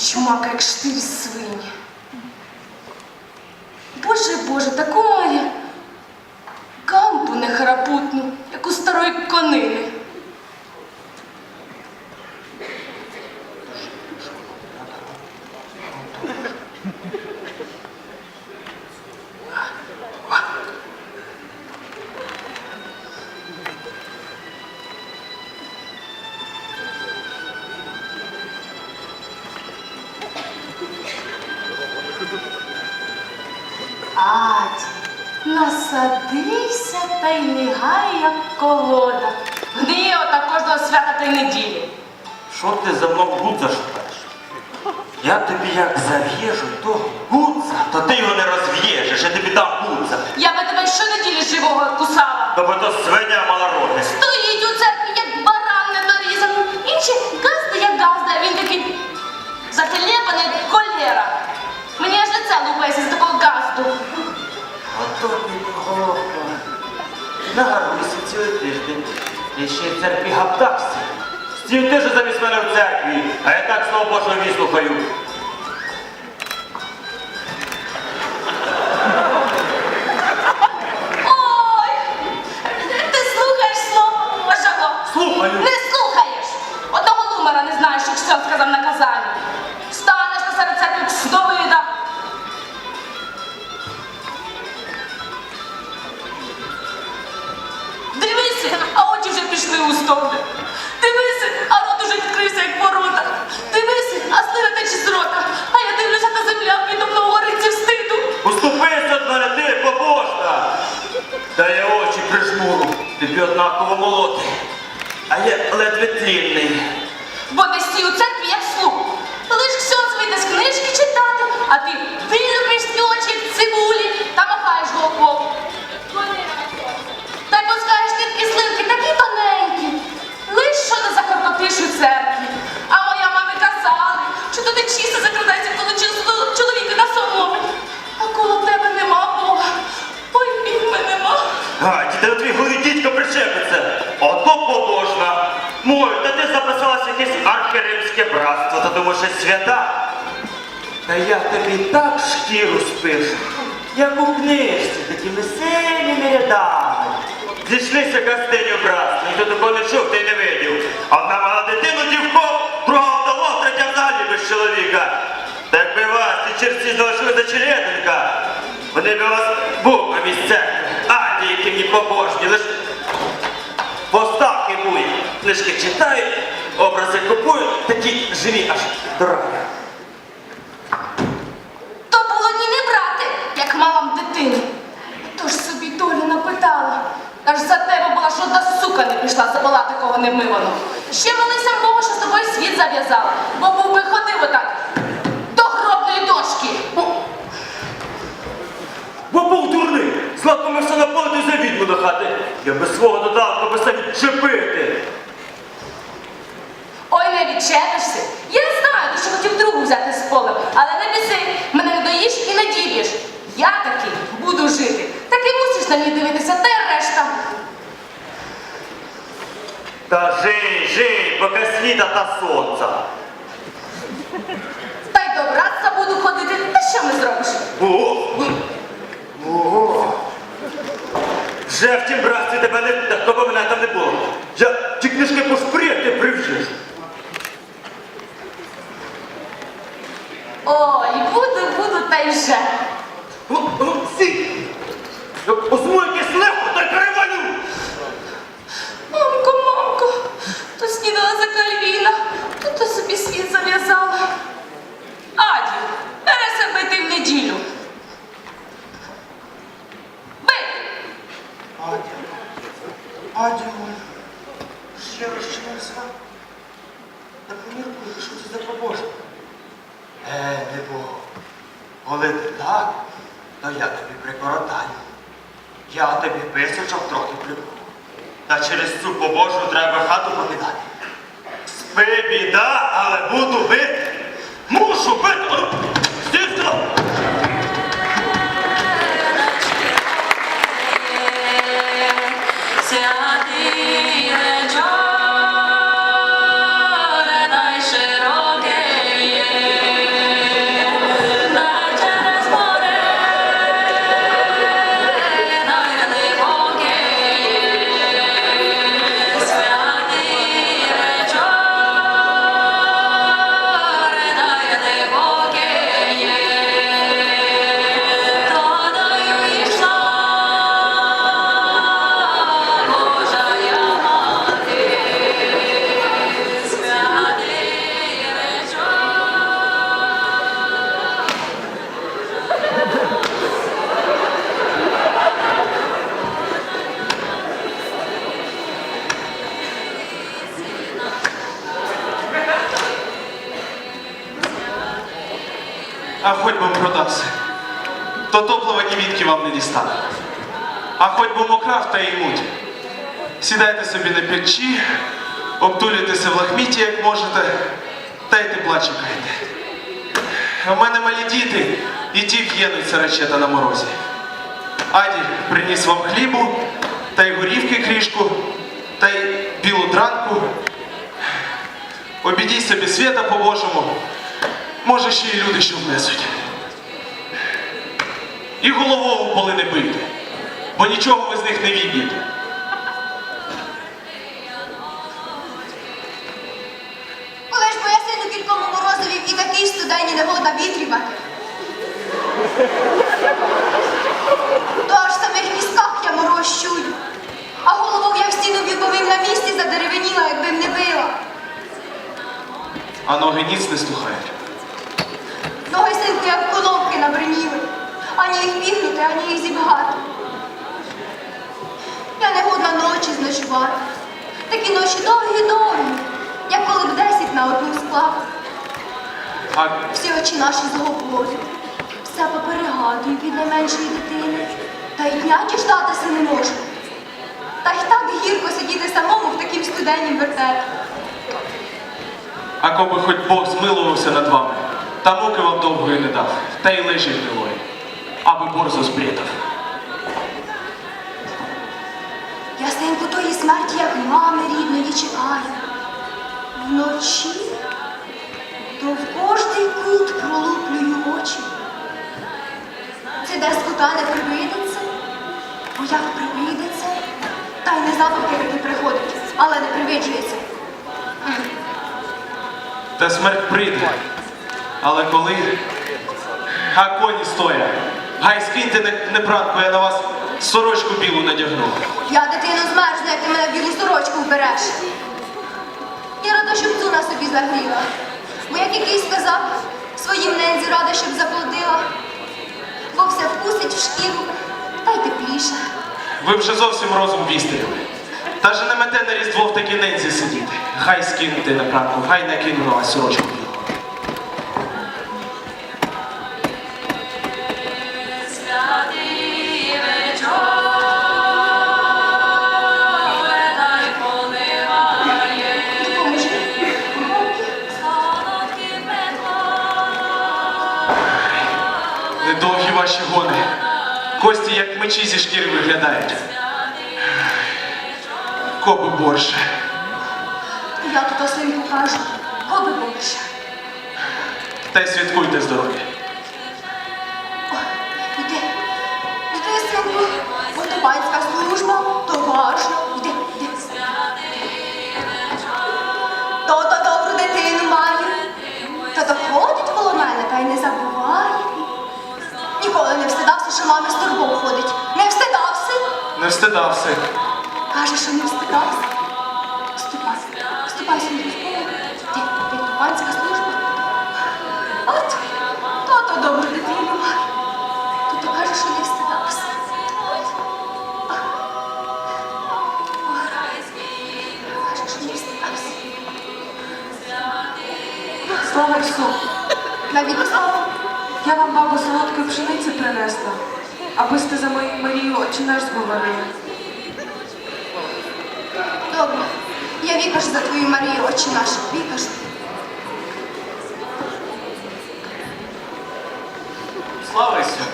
Чумака, як штирі свині. Боже, Боже, таку має кампу нехарапутну, як у старої конини. Зав'єжу того гудза, то ти його не розв'єжеш, я тобі дам гудза. Я би тебе щонеділі живого кусала. Тобто то свиня малородне. Стоїть у церкві, як баран недорізаний. Інші газда, як газда, а він такий зателепаний, як холера. Мені аж лице лупається з такого газду. Ото ти головка. Нагадуйся цілий тиждень. Я ще й в церкві гаптався. Стів ти ж замість мене в церкві, а я так слово Божого віслухаю. Тобі однаково молоти. А я ледве тлінний. Бо ти стій у церкві, як слух. Лиш ксьонц вийде з книжки читати, а ти вилюбиш в цибулі та махаєш головою. Та й пускаєш тітки слинки такі тоненькі. Лиш що ти закаркотиш у церкві. А моя мама казала, що туди чисто закрадається, коли чисто чоловіка на самому. А коло тебе нема Бога. Ой, візьми нема. А, діти, твій та що свята. Та я тобі так шкіру спишу, як у книжці, такими синіми рядами. Зійшлися гостиню братство, ніхто такого не чув, та й не видів. Одна мала дитину дівко, друга вдало, третя взагалі без чоловіка. Так би вас, ті черці залишили за череденька. Вони би вас був на місце. А, ті, які мені побожні, лиш поставки бують. Книжки читають, образи купують, такі живі аж дорогі. То було ні не брати, як мамам дитину. Тож собі долю напитала. Аж за тебе була жодна сука не пішла забила такого немиваного. Ще молися Богу, що з тобою світ зав'язав, бо був би ходив отак до гробної дошки. Бо був дурний, златко ми все наповнити за відьму до хати. Я без свого додатку би все відчепити. Ой. Я знаю, ти що хотів другу взяти з полем, але не біси, мене не доїш і не діб'єш. Я таки буду жити. Таки мусиш на мені дивитися, та й решта. Та жий, жий, поки світа та сонця. Та й до братця буду ходити. Та що ми зробиш? О! О! Вже в тім братстві тебе не такого мене там не було. Я ті книжки пошпріяти прив'їж. Ой, буду, буду, та й вже. Сі! Озму якесь легко, та й перевалю! Мамко, мамко, то снідала за кальвіна, то, то собі світ зав'язала. Аді, бери себе ти в неділю. Бий! Адя, Адя моя, ще розчинився. Та поміркуй, що це за побожка. Е, не Бог. Коли ти так, то я тобі прикоротаю. Я тобі трохи прибув. Та через цю побожу треба хату покидати. Спи, біда, але буду бити. Мушу бити. Топлива вам не дістане. А хоч би мокрав та й муть. Сідайте собі на печі, обтулюйтеся в лахміті, як можете, та й тепла чекайте. У мене малі діти, і ті в'єнуться речета на морозі. Аді приніс вам хлібу, та й горівки крішку, та й білу дранку. Обідіть собі свята по-божому, може ще й люди що внесуть. І головою поли не бийте, бо нічого ви з них не відніте. Коли ж бо сину кількому морозові і такий студені негода вітрівати. То аж в самих мізках я мороз чую, а голову я в стіну в'юбовим на місці задеревеніла, якби не била. А ноги ніц не слухають. Ноги синку, як колонки набриніли, ані їх бігнути, ані їх зібгати. Я не годна ночі зночувати. Такі ночі довгі-довгі, як коли б десять на одну склав. Всі очі наші заговорюють, все поперегадую від найменшої дитини, та й дня діждатися не можу. Та й так гірко сидіти самому в такім студеннім вертепі. А коби хоч Бог змилувався над вами, та муки вам довгої не дав, та й лежить гнилої, аби борзо збрідав. Я синку тої смерті, як мами рідної, чекаю. Вночі то в кожний кут пролуплюю очі. Це десь кута не привидеться, бо як привидеться, та й не запахи таки приходить, але не привиджується. Та смерть прийде. Але коли? А коні стоять. Гай скиньте не, не пранку, я на вас сорочку білу надягну. Я дитину змерзну, як ти мене в білу сорочку вбереш. Я рада, щоб цуна собі загріла. Бо як якийсь сказав, своїм нензі рада, щоб заплодила. Бо все вкусить в шкіру, та й тепліше. Ви вже зовсім розум вістріли. Та же не мете на різдво в такій нензі сидіти. Хай скинути на пранку, хай накину на вас сорочку ваші гони. Кості, як мечі зі шкіри виглядають. Коби борше. Я тут синку кажу, коби більше. Та й святкуйте здоров'я. Іди, іди, синку, бо то панська служба, то важно. Іди, іди. То-то добру дитину має. То-то ходить коло мене, та й не забуває. Ніколи не встидався, що мамі з турбом ходить. Не встидався. Не встидався. Каже, що не встидався. Ступай, ступай сюди з Богом. Ти, ти то панська служба. От, то-то добру дитину має. То-то каже, що не встидався. Каже, що не встидався. Слава Ісу! Навіть слава. Я вам, бабу, солодкої пшениці принесла, аби сте за мою Марію очі наш зговорили. Добре, я вікаш за твою Марію, очі наші, вікаш. Слава Ісу!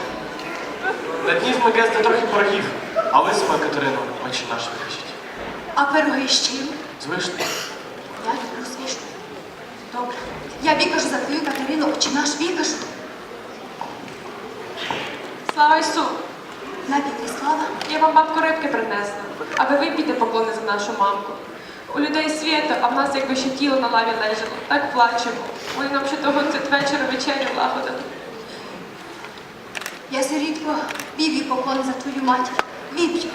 На дні з Мегеста трохи порогів, а ви сама Катерину очі наші вихищіть. А пироги з чим? З. Я люблю свіжу. Добре, я вікашу за твою Катерину, очі наш, вікашу. Слава Ісу! Набіти слава. Я вам бабку рибки принесла, а ви випійте поклони за нашу мамку. У людей свято, а в нас якби ще тіло на лаві лежало. Так плачемо. Вони нам ще того вечора вечерю лагодили. Я сирітко віві поклон за твою матір. Вів'ю.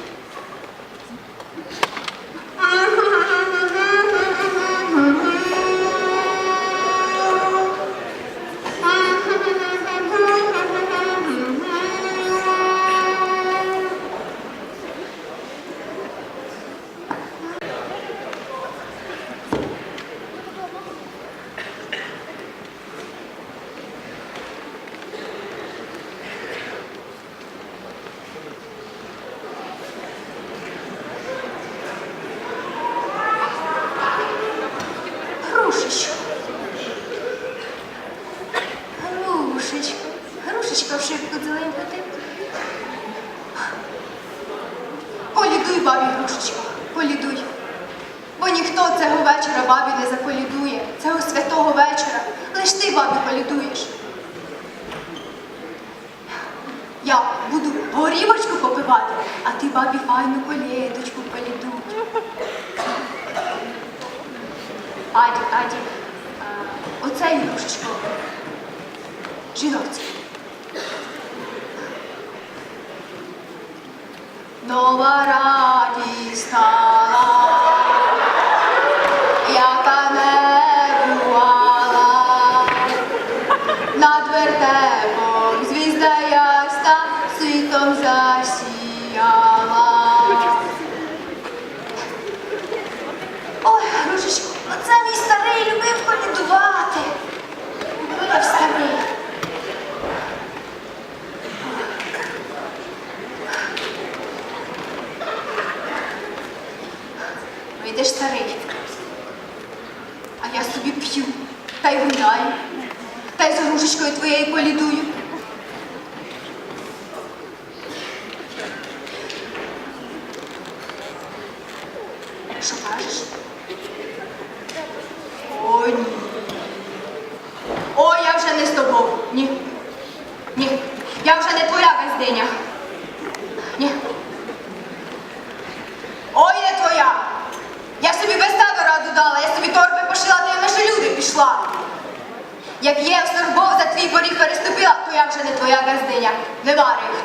Nova Rama. Грушечкою твоєю колідую. Що кажеш? О, ні. О, я вже не з тобою. Ні. Ні. Я вже не твоя газдиня. Ні. Ой, не твоя. Я собі без тебе раду дала, я собі торби пошила, то я на люди пішла. Як є в Сорбов за твій поріг переступила, то я вже не твоя газдиня. Не варив.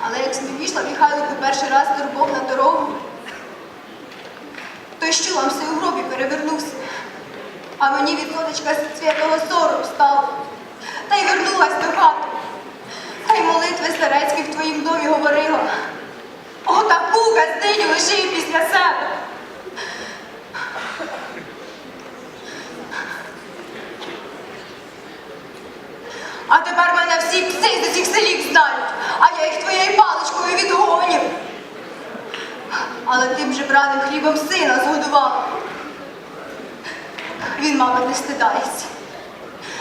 Але як собі вийшла Михайлику перший раз турбов на дорогу, то й щулам все у гробі перевернувся. А мені від сонечка святого сором стало. Та й вернулась до хати. Та й молитви старецькі в твоїм домі говорила. О, таку газдиню лишив після себе. А тепер мене всі пси з усіх селів знають, а я їх твоєю паличкою відгоню. Але тим же браним хлібом сина згодувала. Він, мабуть, не стидається.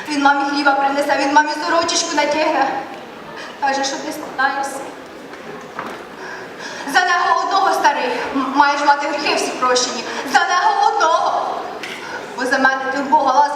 Він мамі хліба принесе, він мамі сорочечку натягне. Каже, що ти стидаєшся. За нього одного старий, маєш мати гріхи всі прощені. За нього одного. Бо за мене ти в Бога ласки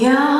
Я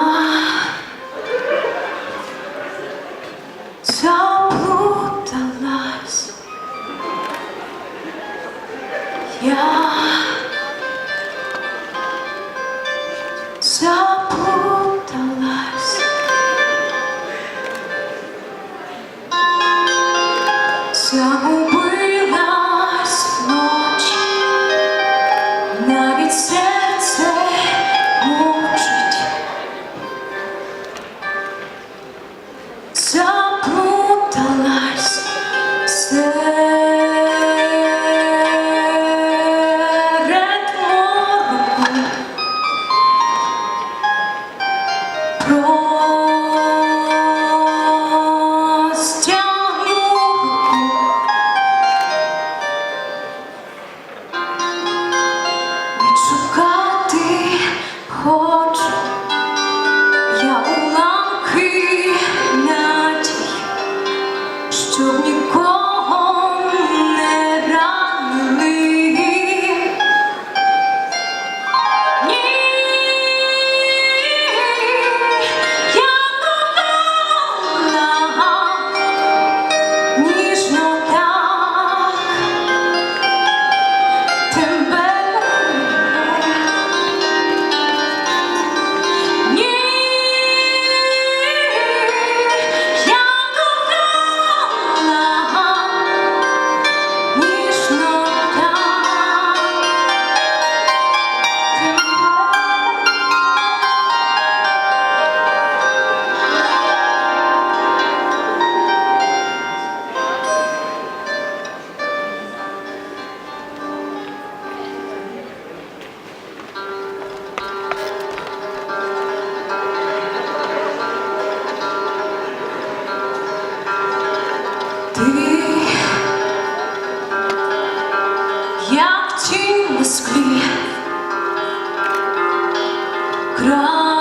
краплі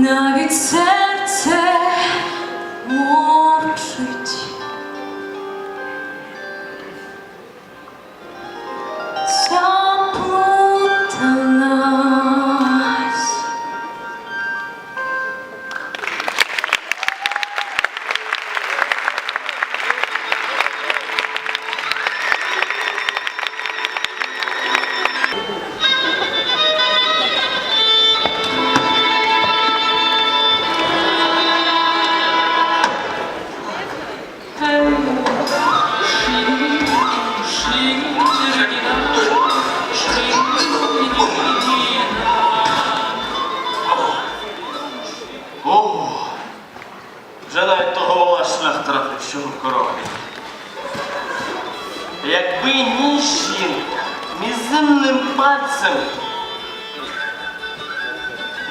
Навіть серце мовчить. В корові. Якби ні жінка мізинним пальцем,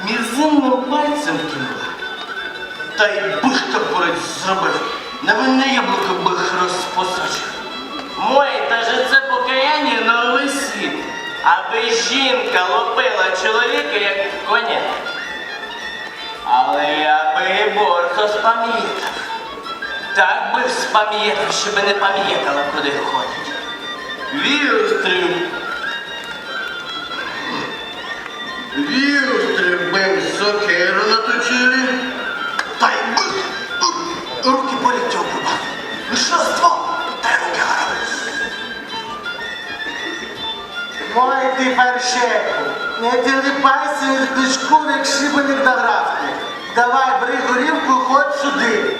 мізинним пальцем кинула, та й бих топорець зробив, на мене яблуко бих розпосочив. Мой, даже це покаяння на новий світ, аби жінка лопила чоловіка, як коня. Але я би і борзо спам'ятав. Так би спам'ятав, щоб не пам'ятала, куди ходить. Вірустрів би сокиру наточили. Та й руки поліття обрубав. Мишленство, та й руки. Мой ти паршеку, не тіліпайся від кличку, як шибеник до графки. Давай, бери горівку, ходь сюди.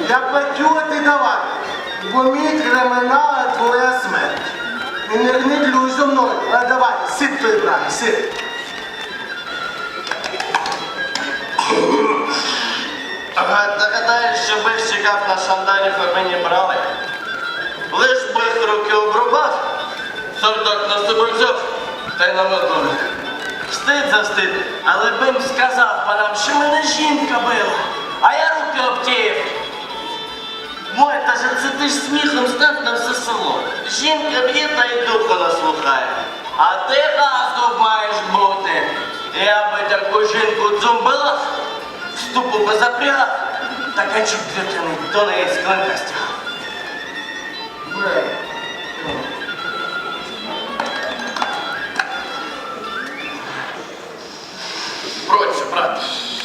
Я платю, а ти давай. Бо мій кримінал, твоя смерть. І не гнидлюй зо мною, а давай, сип той брат, сип. Догадаєш, що бих чекав на шандарів, а мені брали. Лиш бих руки обрубав, сортак на себе взяв, та й на мету. Встид за встид, але бим сказав панам, що мене жінка била, а я руки обтіяв. Мой, та же це ти ж сміхом став на все село. Жінка б'є та й духу наслухає. А ти газдов маєш бути. Я би таку жінку дзумбила, в ступу би запрягав, та качок дитини до неї з клинка стяг. Брат,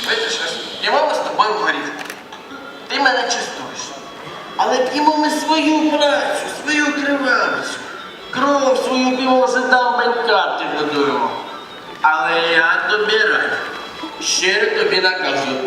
видиш, п'ємо ми з тобою горіх. Ти мене чистуєш. Але п'ємо ми свою працю, свою кривавицю. Кров свою п'ємо вже дам банькати годуємо. Але я тобі радий. Щиро тобі наказую.